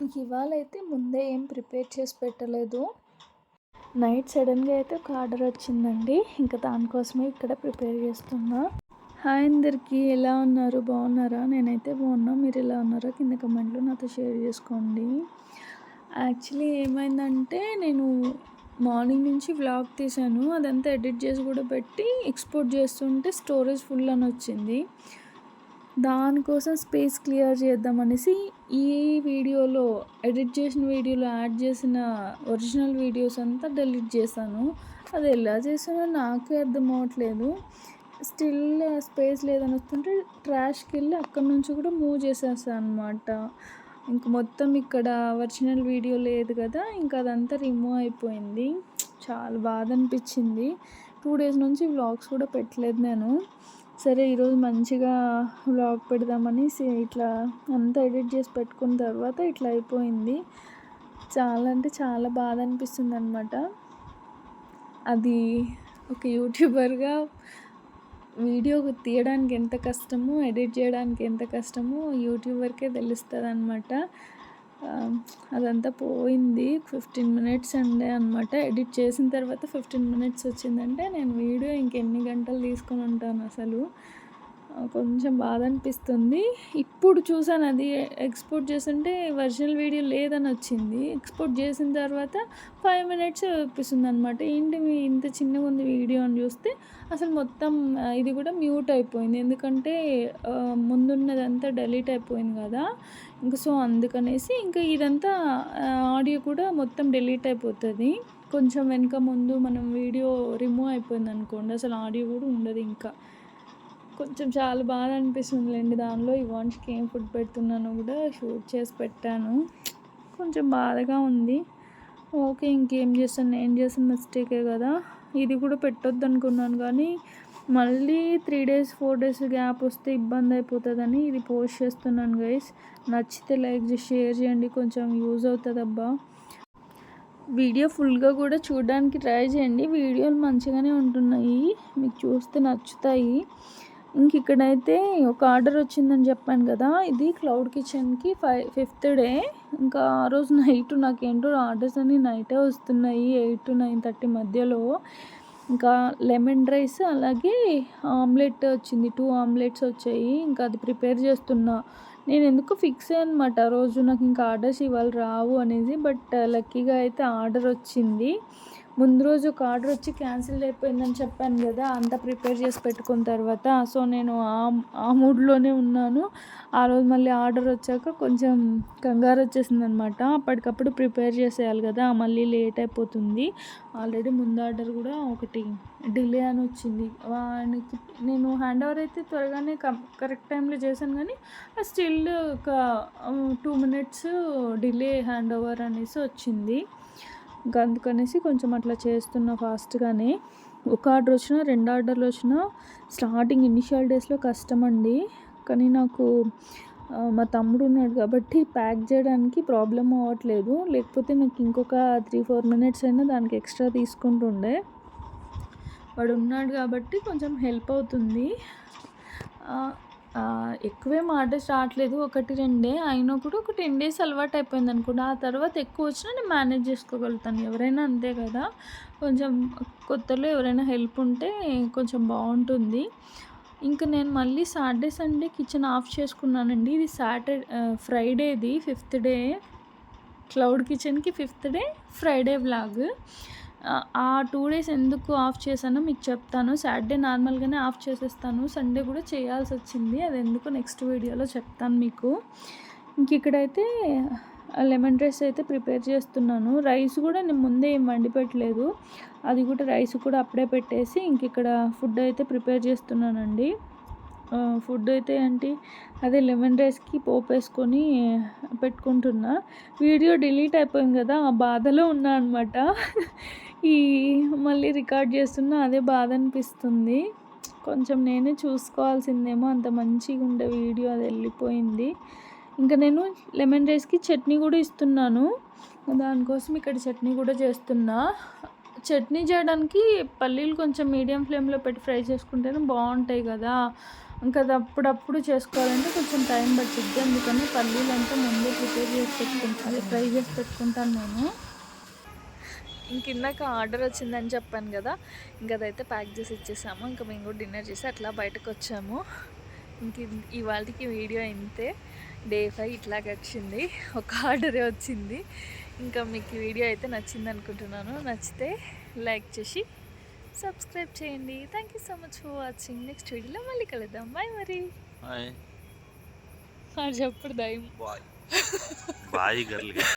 ఇవాళ అయితే ముందే ఏం ప్రిపేర్ చేసి పెట్టలేదు. నైట్ సడన్గా అయితే ఒక ఆర్డర్ వచ్చిందండి. ఇంకా దానికోసమే ఇక్కడ ప్రిపేర్ చేస్తున్నా. హాయ్ అందరికీ ఎలా ఉన్నారు? బాగున్నారా నేనైతే బాగున్నా మీరు ఎలా ఉన్నారో కింద కమెంట్లో నాతో షేర్ చేసుకోండి. యాక్చువల్లీ ఏమైందంటే నేను మార్నింగ్ నుంచి వ్లాగ్ తీశాను. అదంతా ఎడిట్ చేసి కూడా పెట్టి ఎక్స్పోర్ట్ చేస్తుంటే స్టోరేజ్ ఫుల్ అని వచ్చింది. దానికోసం స్పేస్ క్లియర్ చేద్దామనేసి ఈ వీడియోలో ఎడిట్ చేసిన వీడియోలో యాడ్ చేసిన ఒరిజినల్ వీడియోస్ అంతా డిలీట్ చేశాను. అది ఎలా చేసానో నాకే అర్థం అవ్వట్లేదు స్టిల్ స్పేస్ లేదని వస్తుంటే ట్రాష్కి వెళ్ళి అక్కడ నుంచి కూడా మూవ్ చేసేస్తాను అనమాట ఇంక మొత్తం ఇక్కడ ఒరిజినల్ వీడియో లేదు కదా ఇంకా అదంతా రిమూవ్ అయిపోయింది. చాలా బాధ అనిపించింది. టూ డేస్ నుంచి వ్లాగ్స్ కూడా పెట్టలేదు నేను. సరే ఈరోజు మంచిగా వ్లాగ్ పెడదామనేసి ఇట్లా అంతా ఎడిట్ చేసి పెట్టుకున్న తర్వాత ఇట్లా అయిపోయింది. చాలా అంటే చాలా బాధ అనిపిస్తుంది అనమాట అది ఒక యూట్యూబర్గా వీడియో తీయడానికి ఎంత కష్టమో ఎడిట్ చేయడానికి ఎంత కష్టమో యూట్యూబర్కే తెలుస్తుంది అనమాట అదంతా పోయింది. ఫిఫ్టీన్ మినిట్స్ అండే అనమాట ఎడిట్ చేసిన తర్వాత ఫిఫ్టీన్ మినిట్స్ వచ్చిందంటే నేను వీడియో ఇంకెన్ని గంటలు తీసుకొని ఉంటాను అసలు. కొంచెం బాధ అనిపిస్తుంది ఇప్పుడు చూసాను అది ఎక్స్పోర్ట్ చేస్తుంటే ఒరిజినల్ వీడియో లేదని వచ్చింది. ఎక్స్పోర్ట్ చేసిన తర్వాత ఫైవ్ మినిట్స్ చూపిస్తుంది అనమాట ఏంటి మీ ఇంత చిన్నగా ఉంది వీడియో అని చూస్తే అసలు మొత్తం ఇది కూడా మ్యూట్ అయిపోయింది. ఎందుకంటే ముందున్నదంతా డెలీట్ అయిపోయింది కదా. ఇంకా సో అందుకనేసి ఇంకా ఇదంతా ఆడియో కూడా మొత్తం డెలీట్ అయిపోతుంది. కొంచెం వెనక ముందు మనం వీడియో రిమూవ్ అయిపోయింది అనుకోండి అసలు ఆడియో కూడా ఉండదు ఇంకా. కొంచెం చాలా బాగా అనిపిస్తుందిలేండి దానిలో. ఇవాన్స్కి ఏం ఫుడ్ పెడుతున్నానో కూడా షూట్ చేసి పెట్టాను. కొంచెం బాధగా ఉంది. ఓకే ఇంకేం చేస్తాను? నేను చేసిన మిస్టేకే కదా. ఇది కూడా పెట్టొద్దు అనుకున్నాను కానీ మళ్ళీ three days four days gap వస్తే ఇబ్బంది అయిపోతుందని ఇది పోస్ట్ చేస్తున్నాను గైస్ నచ్చితే లైక్ చేసి షేర్ చేయండి. కొంచెం యూజ్ అవుతుంది అబ్బా. వీడియో ఫుల్గా కూడా చూడడానికి ట్రై చేయండి. వీడియోలు మంచిగానే ఉంటున్నాయి. మీకు చూస్తే నచ్చుతాయి. ఇంక ఇక్కడైతే ఒక ఆర్డర్ వచ్చిందని చెప్పాను కదా ఇది క్లౌడ్ కిచెన్కి ఫైవ్ ఫిఫ్త్ డే. ఇంకా ఆ రోజు నైట్ నాకేంటో ఆర్డర్స్ అన్నీ నైటే వస్తున్నాయి ఎయిట్ టు నైన్ థర్టీ మధ్యలో. ఇంకా లెమన్ రైస్ అలాగే ఆమ్లెట్ వచ్చింది టూ ఆమ్లెట్స్ వచ్చాయి. ఇంకా అది ప్రిపేర్ చేస్తున్నా. నేను ఎందుకు ఫిక్స్ అనమాట రోజు నాకు ఇంకా ఆర్డర్స్ ఇవాళ రావు అనేది బట్ లక్కీగా అయితే ఆర్డర్ వచ్చింది. ముందు రోజు ఒక ఆర్డర్ వచ్చి క్యాన్సిల్ అయిపోయిందని చెప్పాను కదా అంతా ప్రిపేర్ చేసి పెట్టుకున్న తర్వాత. సో నేను ఆ ఆ మూడ్లోనే ఉన్నాను. ఆ రోజు మళ్ళీ ఆర్డర్ వచ్చాక కొంచెం కంగారు వచ్చేసింది అనమాట అప్పటికప్పుడు ప్రిపేర్ చేసేయాలి కదా మళ్ళీ లేట్ అయిపోతుంది. ఆల్రెడీ ముందు ఆర్డర్ కూడా ఒకటి డిలే అని వచ్చింది. వానికి నేను హ్యాండ్ ఓవర్ అయితే త్వరగానే కరెక్ట్ టైంలో చేశాను కానీ స్టిల్ ఒక two minutes delay hand over అనేసి వచ్చింది. ఇంకా అందుకనేసి కొంచెం అట్లా చేస్తున్నా ఫాస్ట్గానే. ఒక ఆర్డర్ వచ్చినా రెండు ఆర్డర్లు వచ్చినా స్టార్టింగ్ ఇనిషియల్ డేస్లో కష్టం అండి కానీ నాకు మా తమ్ముడు ఉన్నాడు కాబట్టి ప్యాక్ చేయడానికి ప్రాబ్లం అవ్వట్లేదు. లేకపోతే నాకు ఇంకొక త్రీ ఫోర్ మినిట్స్ అయినా దానికి ఎక్స్ట్రా తీసుకుంటుండే. వాడు ఉన్నాడు కాబట్టి కొంచెం హెల్ప్ అవుతుంది. ఎక్కువేం ఆర్డర్స్ రావట్లేదు ఒకటి రెండే అయినా కూడా ఒక టెన్ డేస్ అలవాటు అయిపోయింది అనుకోండి ఆ తర్వాత ఎక్కువ వచ్చినా నేను మేనేజ్ చేసుకోగలుగుతాను. ఎవరైనా అంతే కదా. కొంచెం కొత్తలో ఎవరైనా హెల్ప్ ఉంటే కొంచెం బాగుంటుంది. ఇంకా నేను మళ్ళీ సాటర్డే సండే కిచెన్ ఆఫ్ చేసుకున్నానండి. ఇది సాటర్డే ఫ్రైడేది ఫిఫ్త్ డే. క్లౌడ్ కిచెన్కి ఫిఫ్త్ డే ఫ్రైడే వ్లాగ్. ఆ టూ డేస్ ఎందుకు ఆఫ్ చేశానో మీకు చెప్తాను. సాటర్డే నార్మల్గానే ఆఫ్ చేసేస్తాను. సండే కూడా చేయాల్సి వచ్చింది. అది ఎందుకు నెక్స్ట్ వీడియోలో చెప్తాను మీకు. ఇంక ఇక్కడైతే లెమన్ రైస్ అయితే ప్రిపేర్ చేస్తున్నాను. రైస్ కూడా నేను ముందే ఏం వండి పెట్టలేదు అది కూడా రైస్ కూడా అప్పుడే పెట్టేసి ఇంక ఇక్కడ ఫుడ్ అయితే ప్రిపేర్ చేస్తున్నానండి. ఫుడ్ అయితే ఏంటి అదే లెమన్ రైస్కి పోపు వేసుకొని పెట్టుకుంటున్నా. వీడియో డిలీట్ అయిపోయింది కదా ఆ బాధలో ఉన్నా అనమాట ఈ మళ్ళీ రికార్డ్ చేస్తున్నా అదే బాధ అనిపిస్తుంది. కొంచెం నేనే చూసుకోవాల్సిందేమో అంత మంచిగా ఉండే వీడియో అది వెళ్ళిపోయింది. ఇంకా నేను లెమన్ రైస్కి చట్నీ కూడా ఇస్తున్నాను. దానికోసం ఇక్కడ చట్నీ కూడా చేస్తున్నా. చట్నీ చేయడానికి పల్లీలు కొంచెం మీడియం ఫ్లేమ్లో పెట్టి ఫ్రై చేసుకుంటేనే బాగుంటాయి కదా. ఇంకా అది అప్పుడప్పుడు చేసుకోవాలంటే కొంచెం టైం పట్టిద్ది. అందుకని పల్లీలు అంతా ముందే ప్రిపేర్ చేసి పెట్టుకుంటాను అది ఫ్రై చేసి పెట్టుకుంటాను నేను. ఇంక ఇందాక ఆర్డర్ వచ్చిందని చెప్పాను కదా ఇంక అదైతే ప్యాక్ చేసి ఇచ్చేసాము. ఇంకా మేము కూడా డిన్నర్ చేసి అట్లా బయటకు వచ్చాము ఇంక ఇవాళకి వీడియో ఇంతే. డే ఫైవ్ ఇట్లా వచ్చింది ఒక ఆర్డరే వచ్చింది. ఇంకా మీకు వీడియో అయితే నచ్చింది అనుకుంటున్నాను. నచ్చితే లైక్ చేసి సబ్స్క్రైబ్ చేయండి. Thank you so much for watching next వీడియోలో మళ్ళీ కలుద్దాం. బాయ్ మరి. చెప్పుడు దయం బాయ్ బాయ్ గర్ల్